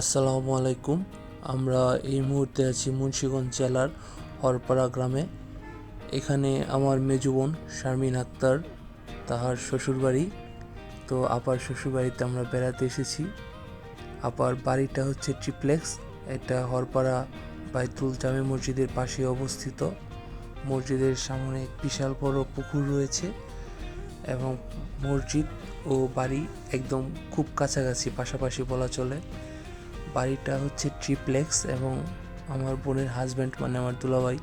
আসসালামু আলাইকুম। আমরা এই মুহূর্তে আছি মুন্সীগঞ্জ জেলার হরপাড়া গ্রামে। এখানে আমার মেজো বোন শারমিন আক্তার, তাহার শ্বশুরবাড়ি। তো আপার শ্বশুরবাড়িতে আমরা বেড়াতে এসেছি। আপার বাড়িটা হচ্ছে ট্রিপ্লেক্স। এটা হরপাড়া বাইতুল জামে মসজিদের পাশে অবস্থিত। মসজিদের সামনে বিশাল বড় পুকুর রয়েছে এবং মসজিদ ও বাড়ি একদম খুব কাছাকাছি, পাশাপাশি বলা চলে। বাড়িটা হচ্ছে ট্রিপ্লেক্স এবং আমার বোনের হাজব্যান্ড মানে আমার দুলাভাই,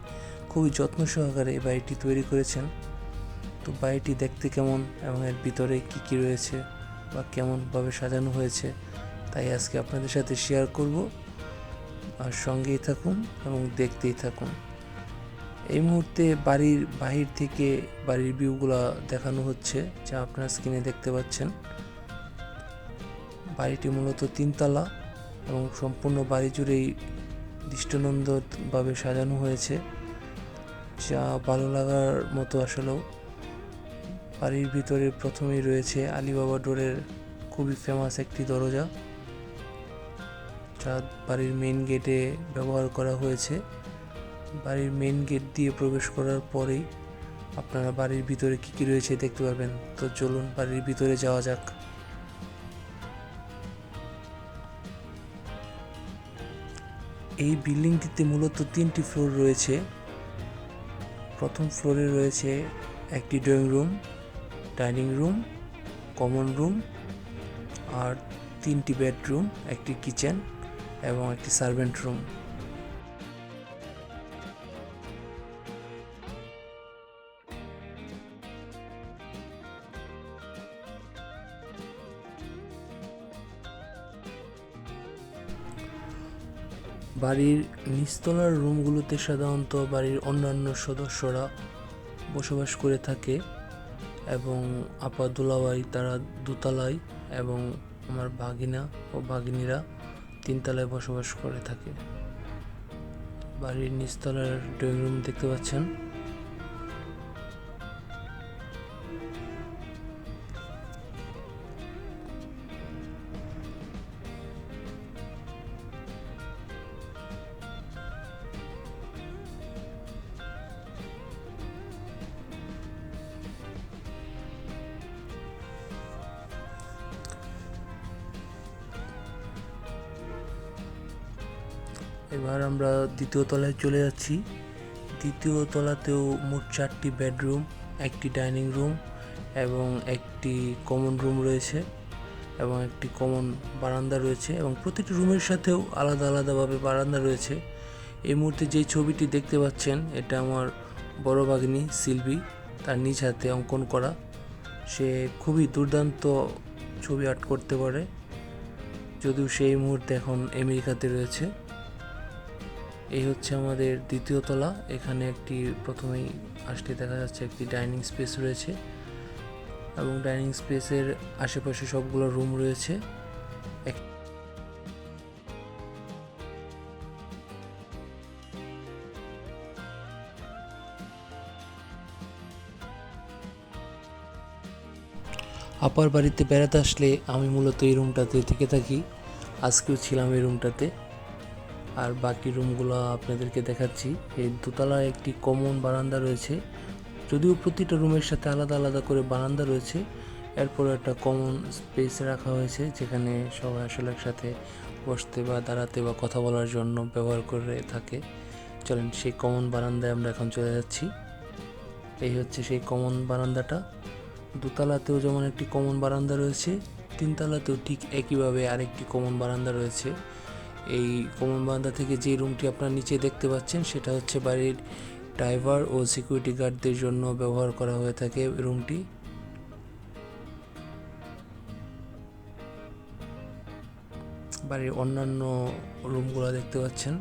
খুবই যত্ন সহকারে এই বাড়িটি তৈরি করেছেন। তো বাড়িটি দেখতে কেমন এবং এর ভিতরে কি কি রয়েছে বা কেমনভাবে সাজানো হয়েছে, তাই আজকে আপনাদের সাথে শেয়ার করব। আর সঙ্গেই থাকুন এবং দেখতেই থাকুন। এই মুহূর্তে বাড়ির বাহির থেকে বাড়ির ভিউগুলো দেখানো হচ্ছে, যা আপনারা স্ক্রিনে দেখতে পাচ্ছেন। বাড়িটি মূলত তিনতলা। এবং সম্পূর্ণ বাড়ি জুড়েই দৃষ্টানন্দভাবে সাজানো হয়েছে, যা ভালো লাগার মতো আসলেও বাড়ির ভিতরে প্রথমেই রয়েছে আলিবাবা ডোরের খুবই ফেমাস একটি দরজা, যা বাড়ির মেইন গেটে ব্যবহার করা হয়েছে। বাড়ির মেইন গেট দিয়ে প্রবেশ করার পরেই আপনারা বাড়ির ভিতরে কী কী রয়েছে দেখতে পাবেন তো চলুন বাড়ির ভিতরে যাওয়া যাক। এই বিল্ডিংটিতে মূলত তিনটি ফ্লোর রয়েছে। প্রথম ফ্লোরে রয়েছে একটি drawing room, dining room, common room আর তিনটি বেডরুম, একটি কিচেন এবং একটি সার্ভেন্ট রুম। বাড়ির নিচতলার রুমগুলোতে সাধারণত বাড়ির অন্যান্য সদস্যরা বসবাস করে থাকে এবং আপা দুলাবাই তারা দোতলায় এবং আমার ভাগিনা ও ভাগিনীরা তিনতলায় বসবাস করে থাকে। বাড়ির নিচতলার ড্রয়িং রুম দেখতে পাচ্ছেন। এবার আমরা দ্বিতীয় তলায় চলে যাচ্ছি। দ্বিতীয় তলাতেও মোট চারটি বেডরুম, একটি ডাইনিং রুম এবং একটি কমন রুম রয়েছে এবং একটি কমন বারান্দা রয়েছে এবং প্রতিটি রুমের সাথেও আলাদা আলাদাভাবে বারান্দা রয়েছে। এই মুহূর্তে যে ছবিটি দেখতে পাচ্ছেন, এটা আমার বড় ভাগ্নি সিলভি, তার নিজ হাতে অঙ্কন করা। সে খুবই দুর্দান্ত ছবি আর্ট করতে পারে, যদিও সেই মুহূর্তে এখন আমেরিকাতে রয়েছে। এই হচ্ছে আমাদের দ্বিতীয় তলা। এখানে একটি প্রথমেই আসলে দেখা যাচ্ছে একটি ডাইনিং স্পেস রয়েছে এবং ডাইনিং স্পেসের আশেপাশে সবগুলো রুম রয়েছে। আপার বাড়িতে বেড়াতে আসলে আমি মূলত এই রুমটাতে থেকে থাকি। আজকেও ছিলাম এই রুমটাতে। আর বাকি রুমগুলো আপনাদেরকে দেখাচ্ছি। এই দোতলায় একটি কমন বারান্দা রয়েছে। যদিও প্রতিটা রুমের সাথে আলাদা আলাদা করে বারান্দা রয়েছে এরপর একটা কমন স্পেস রাখা হয়েছে, যেখানে সবাই আসলে একসাথে বসতে বা দাঁড়াতে বা কথা বলার জন্য ব্যবহার করে থাকে। চলেন সেই কমন বারান্দায় আমরা এখন চলে যাচ্ছি। এই হচ্ছে সেই কমন বারান্দাটা। দোতলাতেও যেমন একটি কমন বারান্দা রয়েছে, তিনতলাতেও ঠিক একইভাবে আরেকটি কমন বারান্দা রয়েছে। এই কমন বারান্দা থেকে যে রুমটি আপনার নিচে দেখতে পাচ্ছেন, সেটা হচ্ছে বাড়ির ড্রাইভার ও সিকিউরিটি গার্ডদের জন্য ব্যবহার করা হয়ে থাকে রুমটি। বাড়ির অন্যান্য রুমগুলো দেখতে পাচ্ছেন।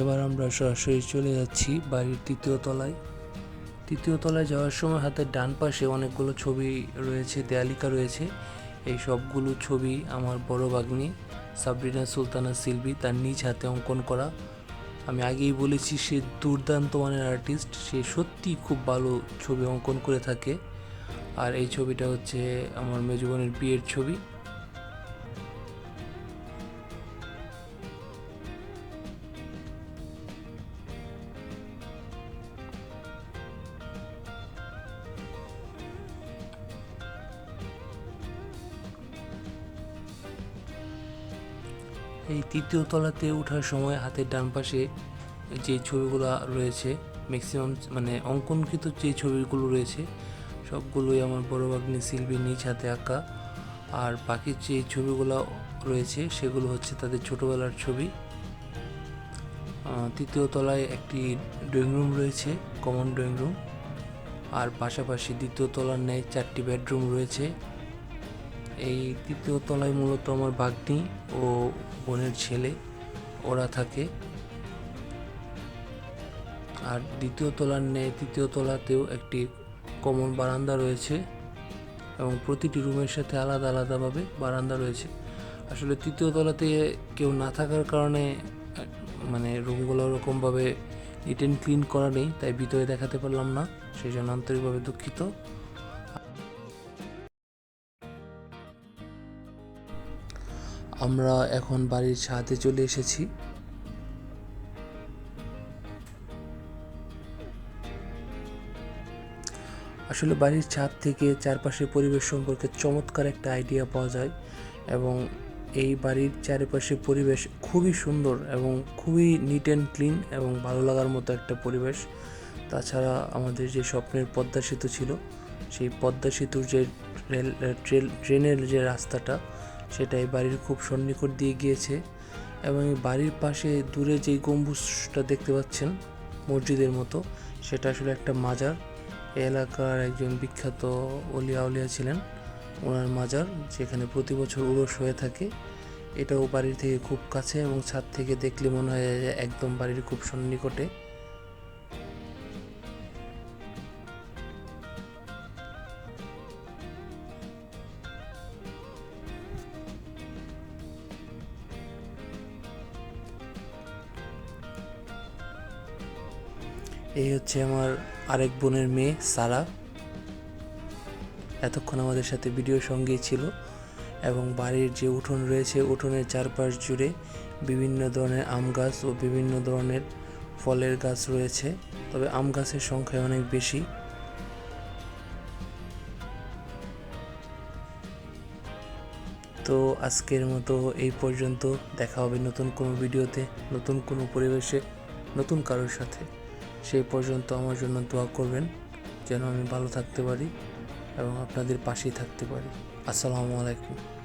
এবার আমরা সরাসরি চলে যাচ্ছি বাড়ির তৃতীয় তলায়। তৃতীয় তলায় যাওয়ার সময় হাতের ডান পাশে অনেকগুলো ছবি রয়েছে, দেয়ালিকা রয়েছে। এই সবগুলো ছবি আমার বড় বাগ্নি সাবরিনা সুলতানা সিলভি তার নিজ হাতে অঙ্কন করা। আমি আগেই বলেছি, সে দুর্দান্ত মানের আর্টিস্ট সে সত্যি খুব ভালো ছবি অঙ্কন করে থাকে। আর এই ছবিটা হচ্ছে আমার মেজবানের বিয়ের ছবি। এই তৃতীয় তলাতে ওঠার সময় হাতের ডান পাশে যে ছবিগুলো রয়েছে ম্যাক্সিমাম মানে অঙ্কনকৃত যে ছবিগুলো রয়েছে, সবগুলোই আমার বড় ভাগ্নি শিল্পী নিজ হাতে আঁকা। আর বাকি যে ছবিগুলো রয়েছে, সেগুলো হচ্ছে তাদের ছোটোবেলার ছবি। তৃতীয় তলায় একটি ড্রয়িং রুম রয়েছে কমন ড্রয়িং রুম আর পাশাপাশি দ্বিতীয় তলার ন্যায় চারটি বেডরুম রয়েছে। এই তৃতীয় তলায় মূলত আমার ভাগ্নি ও বোনের ছেলে, ওরা থাকে। আর দ্বিতীয় তলার ন্যায় তৃতীয় তলাতেও একটি কমন বারান্দা রয়েছে এবং প্রতিটি রুমের সাথে আলাদা আলাদাভাবে বারান্দা রয়েছে। আসলে তৃতীয় তলাতে কেউ না থাকার কারণে মানে রুমগুলো ওরকমভাবে নিট অ্যান্ড ক্লিন করা নেই, তাই ভিতরে দেখাতে পারলাম না, সেই জন্য আন্তরিকভাবে দুঃখিত। আমরা এখন বাড়ির ছাদে চলে এসেছি। আসলে বাড়ির ছাদ থেকে চারপাশের পরিবেশ সম্পর্কে চমৎকার একটা আইডিয়া পাওয়া যায় এবং এই বাড়ির চারিপাশের পরিবেশ খুবই সুন্দর এবং খুবই নিট অ্যান্ড ক্লিন এবং ভালো লাগার মতো একটা পরিবেশ। তাছাড়া আমাদের যে স্বপ্নের পদ্মা সেতু ছিল, সেই পদ্মা সেতুর যে রেল ট্রেনের যে রাস্তাটা সেটা এই বাড়ির খুব সন্নিকট দিয়ে গিয়েছে এবং এই বাড়ির পাশে দূরে যেই গম্বুজটা দেখতে পাচ্ছেন, মসজিদের মতো, সেটা আসলে একটা মাজার। এলাকার একজন বিখ্যাত অলিয়া উলিয়া ছিলেন, ওনার মাজার, যেখানে প্রতি বছর উরস হয়ে থাকে। এটাও বাড়ির থেকে খুব কাছে এবং ছাদ থেকে দেখলে মনে হয় যে একদম বাড়ির খুব সন্নিকটে। এই হচ্ছে আমার আরেক বোনের মেয়ে, সারা। এতক্ষণ আমাদের সাথে ভিডিও সঙ্গেই ছিল এবং বাড়ির যে উঠোন রয়েছে, উঠোনের চারপাশ জুড়ে বিভিন্ন ধরনের আম গাছ ও বিভিন্ন ধরনের ফলের গাছ রয়েছে। তবে আম গাছের সংখ্যা অনেক বেশি। তো আজকের মতো এই পর্যন্ত। দেখা হবে নতুন কোনো ভিডিওতে, নতুন কোনো পরিবেশে, নতুন কারোর সাথে। সেই পর্যন্ত আমার জন্য দোয়া করবেন, যেন আমি ভালো থাকতে পারি এবং আপনাদের পাশেই থাকতে পারি। আসসালামু আলাইকুম।